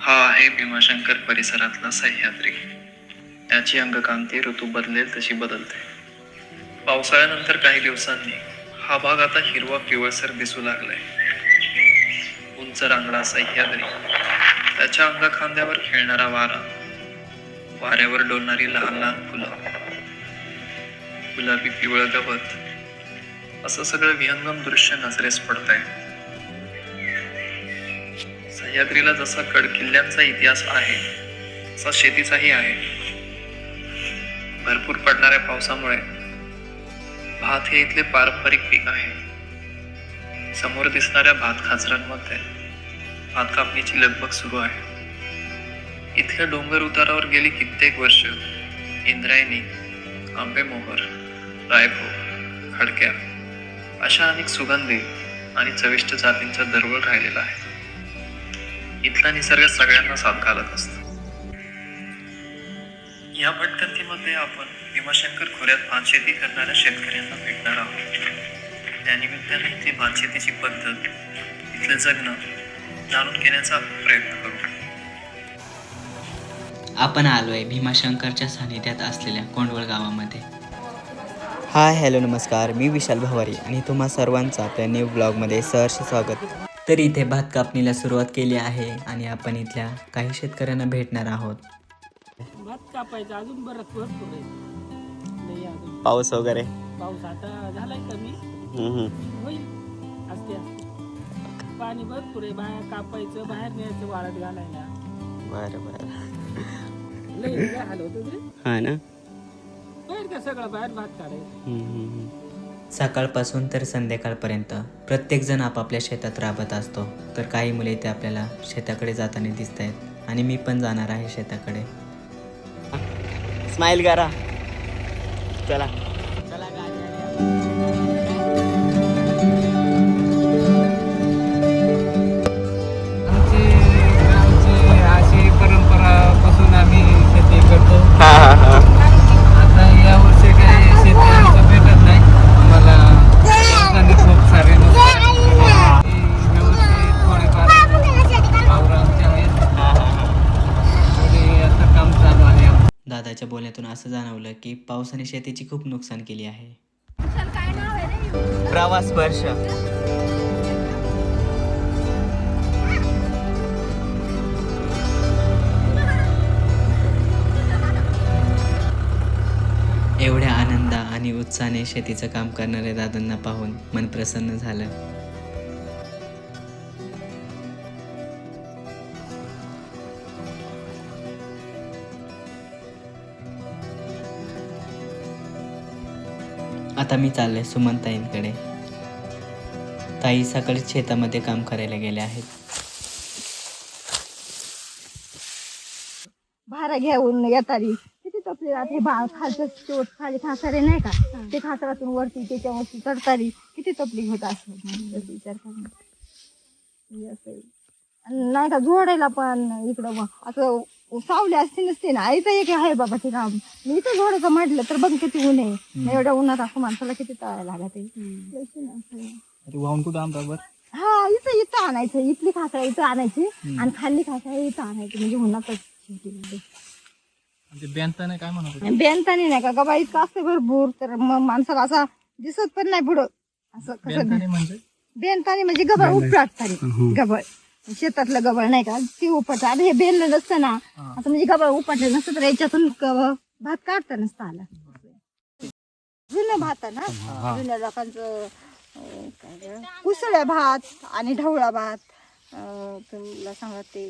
हा आहे भीमाशंकर परिसरातला सह्याद्री. याची अंगकांती ऋतू बदलेल तशी बदलते. पावसाळ्यानंतर काही दिवसांनी हा भाग आता हिरवा पिवळसर दिसू लागलाय. उंच रांगडा सह्याद्री. त्याच्या अंगखांद्यावर खेळणारा वारा. वाऱ्यावर डोलणारी लहान लहान फुलं. गुलाबी पिवळं गवत. असं सगळं विहंगम दृश्य नजरेस पडत आहे सह्याद्रीला जसा कड किल्ल्यांचा इतिहास आहे तसा शेतीचाही आहे. भरपूर पडणाऱ्या पावसामुळे भात हे इथले पारंपरिक पीक आहे. समोर दिसणाऱ्या भात खाचरांमध्ये भात कापणीची लगबग सुरू आहे. इथल्या डोंगर उतारावर गेली कित्येक वर्ष इंद्रायणी आंबेमोहर रायभोग खडक्या अशा अनेक सुगंधी आणि चविष्ट जातींचा दरवळ राहिलेला आहे. इथला निसर्ग सगळ्यांना साथ घालत असतो. या भटकंतीमध्ये आपण भीमाशंकर खोऱ्यात भातशेती करणाऱ्या शेतकऱ्यांना भेटणार आहोत. त्यानिमित्ताने इथे भातशेतीची पद्धत इथलं जगणं जाणून घेण्याचा प्रयत्न करू. आपण आलोय भीमाशंकरच्या सानिध्यात असलेल्या कोंडवळ गावामध्ये. हाय हॅलो नमस्कार. मी विशाल भवारी आणि तुम्हा सर्वांचं आपल्या न्यू ब्लॉगमध्ये सहर्ष स्वागत. तर इथे भात कापणीला सुरुवात केली आहे आणि आपण इथल्या काही शेतकऱ्यांना भेटणार आहोत. भात कापायचं अजून बरंच भरपूर आहे. लई अजून. पाऊस वगैरे? पाऊस आता झालाय कमी. होईल. असते पाणी भरपूर आहे बाहेर कापायचं बाहेर न्यायचं वाळत घालायला. बरं बरं. लई लई हाल होतं रे. हां ना? बाहेर का सगळं बाहेर भात काढायचं? सकाळपासून तर संध्याकाळपर्यंत प्रत्येकजण आपापल्या शेतात राबत असतो. तर काही मुले इथे आपल्याला शेताकडे जाताना दिसत आहेत आणि मी पण जाणार आहे शेताकडे. स्माईल करा चला. आमची दादाच्या बोलण्यातून असं जाणवलं की पावसाने शेतीची खूप नुकसान केली आहे. प्रवास स्पर्श एवढ्या आनंद आणि उत्साहाने शेतीचं काम करणाऱ्या दादांना पाहून मन प्रसन्न झालं. आता मी चाललोय सुमनताईंकडे ताई सकाळी शेतामध्ये काम करायला गेल्या आहेत. भारा घेऊन येतारी किती तपले राहते बा खालचं चोट खाली खासारे नाही का? ते खासारातून वरती त्याच्यावरती चढतारी किती तपली होत असं विचार. हे असं. आहे. आणि नाही का जोडायला पण इकडं मग. असं सावली असते नसते ना. इथं एक आहे बाबा ते काम. मी इथं जोडायचं म्हटलं तर बघ किती ऊन आहे. एवढ्या उन्हात असं माणसाला किती तळायला लागत आहे? लयच ना असं. आहे. वाहून कुठं आणता बरं? हा इथं इथं आणायचं. इथली खासरा इथं आणायची. आणि खाल्ली खासरा इथं आणायची. म्हणजे उन्हातच. म्हणजे बँताने काय म्हणत आणि बेनतानी नाही का? गबा इतका असते भरपूर. तर मग माणसाला असा दिसत पण नाही पुढं. असं कसं म्हणजे? बेनतानी म्हणजे गबळ उपटाटतानी गबळ शेतातलं गबळ नाही का? ती उपटत आता हे बेनलं नसतं ना. असं म्हणजे गबळ उपटलं नसतं तर याच्यातून भात काढता नसतं आला. जुनं भात आहे ना? जुन्या लोकांचं अं, काय गं? उसळ्या भात आणि ढवळा भात. अं, तुला सांगा ते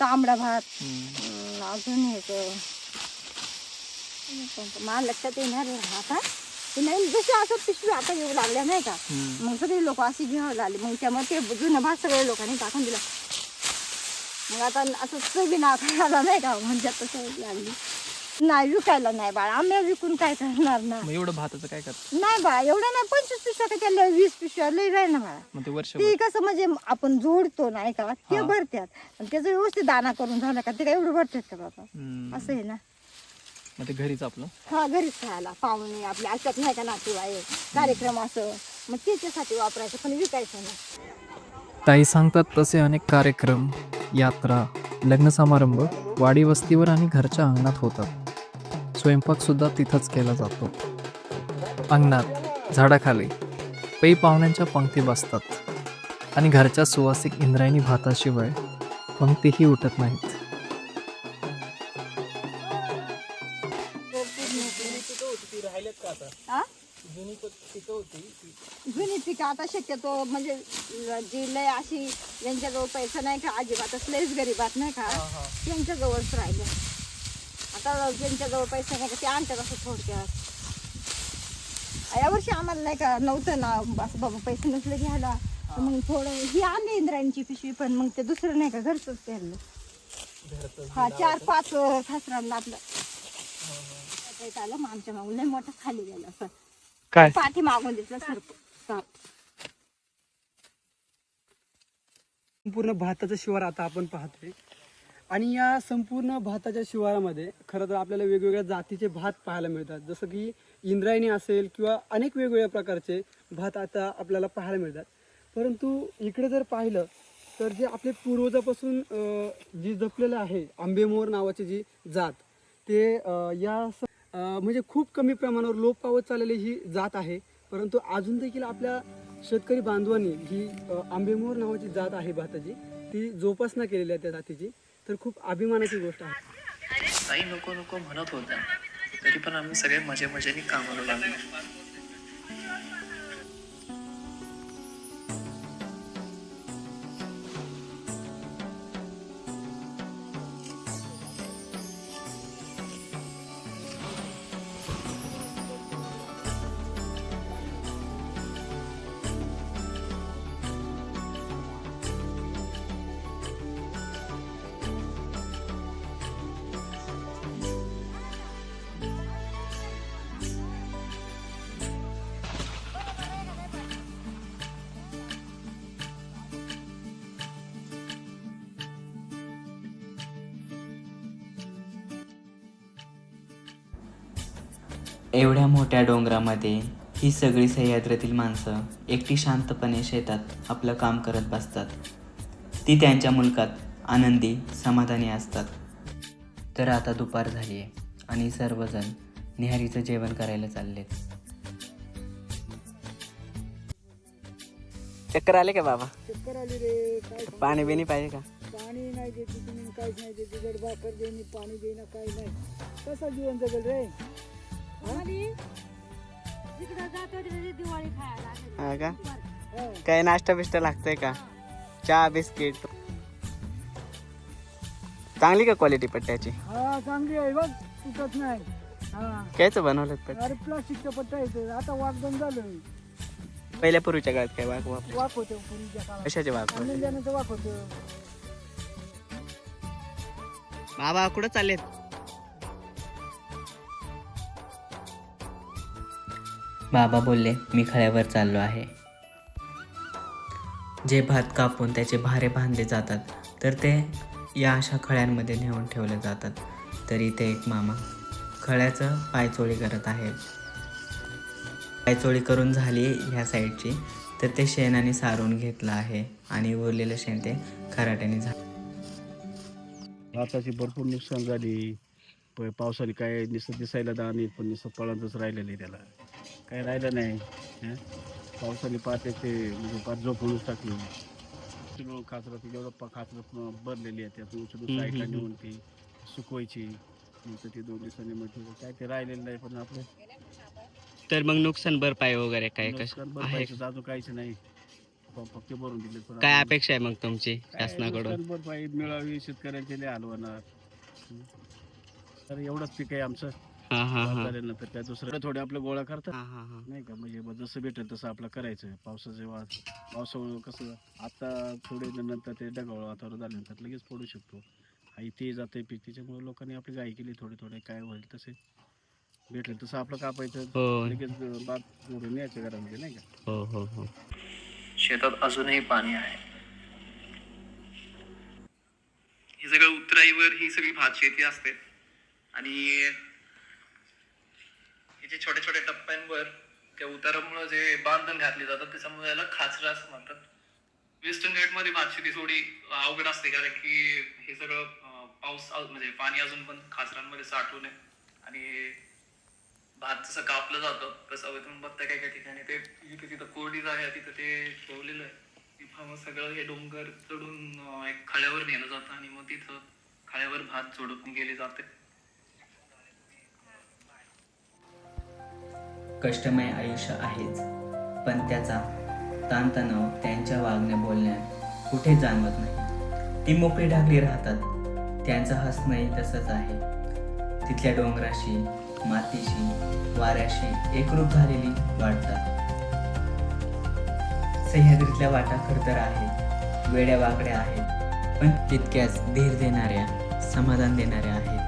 तांबडा भात. अं, अजून एक. कोणतं? मला लक्षात येणार आहे आता. नाही जसे असं पिशवी आता येऊ लागल्या नाही का? मग सगळे लोक अशी घ्यावं लागले. मग त्यामुळे ते जुनं भात सगळ्या लोकांनी टाकून दिला. मग आता असं चवी नाकाला नाही का? म्हणजे तसं लागली. नाही विकायला नाही बाळा. आम्ही विकून काय करणार ना? मग एवढं भाताचं काय करत नाही बाळा एवढं नाही. पंचवीस पिशव्या का त्याला? वीस पिशव्या. लई राही ना बाळा. मग ते वर्ष ते कसं म्हणजे आपण जोडतो नाही का ते भरतात आणि त्याचं व्यवस्थित दाना करून झालं का ते काय एवढं भरतात का बाबा? असं आहे ना? मग ते घरीच आपलं. हा घरीच खायला. पाहुणे आपले असतात नाही का नातेवाईक कार्यक्रम असं. मग त्याच्यासाठी वापरायचं पण विकायचं ना ताई सांगतात तसे अनेक कार्यक्रम यात्रा लग्न समारंभ वाडी वस्तीवर आणि घरच्या अंगणात होतात. स्वयंपाकसुद्धा तिथंच केला जातो. अंगणात झाडाखाली पै पाहुण्यांच्या पंक्ती बसतात. आणि घरच्या सुवासिक इंद्रायणी भाताशिवाय पंक्तीही उठत नाहीत. हा? जुनी पिकं आता शक्यतो म्हणजे जी लय अशी ज्यांच्याजवळ पैसा नाही का? अजिबातच लयच गरीबात नाही का? त्यांच्याजवळच राहिले. आता ज्यांच्याजवळ पैसा नाही का ते आणतात असं थोडक्यात. यावर्षी आम्हाला नाही का नव्हतं ना असं बाबा पैसे नसले घ्यायला. तर मग थोडं ही आणली इंद्रायणीची पिशवी पण मग ते दुसरं नाही का घरचंच पेरलं हा चार पाच सासरांना आपलं. त्यात आलं. मग आमच्या मागून लय मोठं खाली गेलं. असं. काय? पाठी मागून दिसलं सर्प साप. संपूर्ण भाताचं शिवार आता आपण पाहतोय. आणि या संपूर्ण भाताच्या शिवारामध्ये खरं तर आपल्याला वेगवेगळ्या जातीचे भात पाहायला मिळतात. जसं की इंद्रायणी असेल किंवा अनेक वेगवेगळ्या प्रकारचे भात आता आपल्याला पाहायला मिळतात. परंतु इकडे जर पाहिलं तर जे आपले पूर्वजापासून जी जपलेलं आहे आंबेमोर नावाची जी जात ते या स- म्हणजे खूप कमी प्रमाणावर लोप पावत चाललेली ही जात आहे. परंतु अजून देखील आपल्या शेतकरी बांधवांनी ही आंबेमोर नावाची जात आहे भाताची. ती जोपासना केलेली आहे त्या जातीची. तर खूप अभिमानाची गोष्ट आहे. ताई नको नको म्हणत होत्या. तरी पण आम्ही सगळे मजे मजेने कामाला लागलो. एवढ्या मोठ्या डोंगरामध्ये ही सगळी सह्याद्रीतील माणसं एकटी शांतपणे शेतात आपलं काम करत बसतात. ती त्यांच्या मुलकात आनंदी समाधानी असतात. तर आता दुपार झाली आहे आणि सर्वजण निहारीचं जेवण करायला चाललेत. चक्कर आले का बाबा? चक्कर आली रे काय पाणी बिणी पाहिजे का? पाणी नाही देते तुम्ही काहीच नाही देते भाकर देणे पाणी देणं काही नाही. कसं जीवन जगल रे? हा का? काय नाश्ता बिष्टा लागतंय का? चहा बिस्किट. चांगली का क्वालिटी पट्ट्याची? हा चांगली आहे बघ चुकत नाही. हा. कायचं बनवलं पट्टे अरे प्लास्टिकचं पट्टा येते आता वाघ बंद झालं पहिल्या पूर्वीच्या काळात काय वाघ वापर वाक होतं पूर्वीच्या काळात. कशाचे वाघ होते? होतं. बाबा कुठं चाललेत? बाबा बोलले मी खळ्यावर चाललो आहे. जे भात कापून त्याचे भारे बांधले जातात तर ते या अशा खळ्यांमध्ये नेऊन ठेवले जातात. तर इथे एक मामा खळ्याचं पायचोळी करत आहेत. पायचोळी करून झाली ह्या साईडची तर ते शेणाने सारून घेतलं आहे आणि उरलेलं शेण ते खराट्याने झालं भाताची भरपूर नुकसान झाली. पावसाने काय नुसतं दिसायला दाणी पण निसत पळतच राहिलेलं त्याला. काय राहिलं नाही हं? पावसाने पार त्याचे म्हणजे पार झोपूनच टाकली. चिडून खाचरं ती जेवढं पा भरलेली आहे त्यातून उचलून साईडला नेऊन ती सुकवायची. नंतर ती दोन दिवसांनी मग ते काय ते राहिलेलं नाही पण आपलं. तर मग नुकसान भरपाई वगैरे काय नुकसान कसं आहे? भरपाईचं अजून काहीच नाही. फ- फक्त भरून दिले पण काय आपण- अपेक्षा आहे मग तुमची काय शासनाकडून? नुकसान भरपाई मिळावी शेतकऱ्यांचे लय हलवणार. तर एवढंच पीक आहे आमचं. हा हा हा. झाल्यानंतर काय दुसरं थोडे आपलं गोळा करतात. हा हा हा. नाही का? म्हणजे मग जसं भेटेल तसं आपलं करायचं पावसाचे वाद पावसामुळं कसं आता थोडे नंतर ते ढगाळ वातावरण झाल्यानंतर लगेच पडू शकतो. आई ते जाते पीक त्याच्यामुळे लोकांनी आपली गाई केली थोडे थोडे काय होईल तसे. भेटेल तसं आपलं कापायचं हो. लगेच बाग जोडून यायचं घरामध्ये नाही का? हो हो हो. शेतात अजूनही पाणी आहे. हे सगळं उतराईवर ही सगळी भात शेती असते. आणि जे छोट्या छोट्या टप्प्यांवर त्या उतारामुळे जे बांधण घातले जातात त्याच्यामुळे याला खाचरा असं म्हणतात. वेस्टर्न घाटमध्ये भात शेती थोडी अवघड असते कारण की हे सगळं पाऊस म्हणजे पाणी अजून पण खाचरांमध्ये साठवून आहे आणि भात जसं कापलं जातं तसं तुम्ही बघता काय काय ठिकाणी ते जिथे तिथं कोरडी जागा आहे तिथं ते ठेवलेलं आहे. तिथं मग सगळं हे डोंगर चढून एक खळ्यावर नेलं जातं आणि मग तिथं खळ्यावर भात जोडून गेले जाते. कष्टमय आयुष्य आहेच. पण त्याचा ताणतणाव त्यांच्या वागण्या बोलण्यात कुठे जाणवत नाही. ती मोकळी ढाकली राहतात. त्यांचं हसणंही तसंच आहे. तिथल्या डोंगराशी मातीशी वाऱ्याशी एकरूप झालेली वाटतात. सह्याद्रीतल्या वाटा खरतर आहेत. वेड्या वाकड्या आहेत. पण तितक्याच धीर देणाऱ्या समाधान देणाऱ्या आहेत.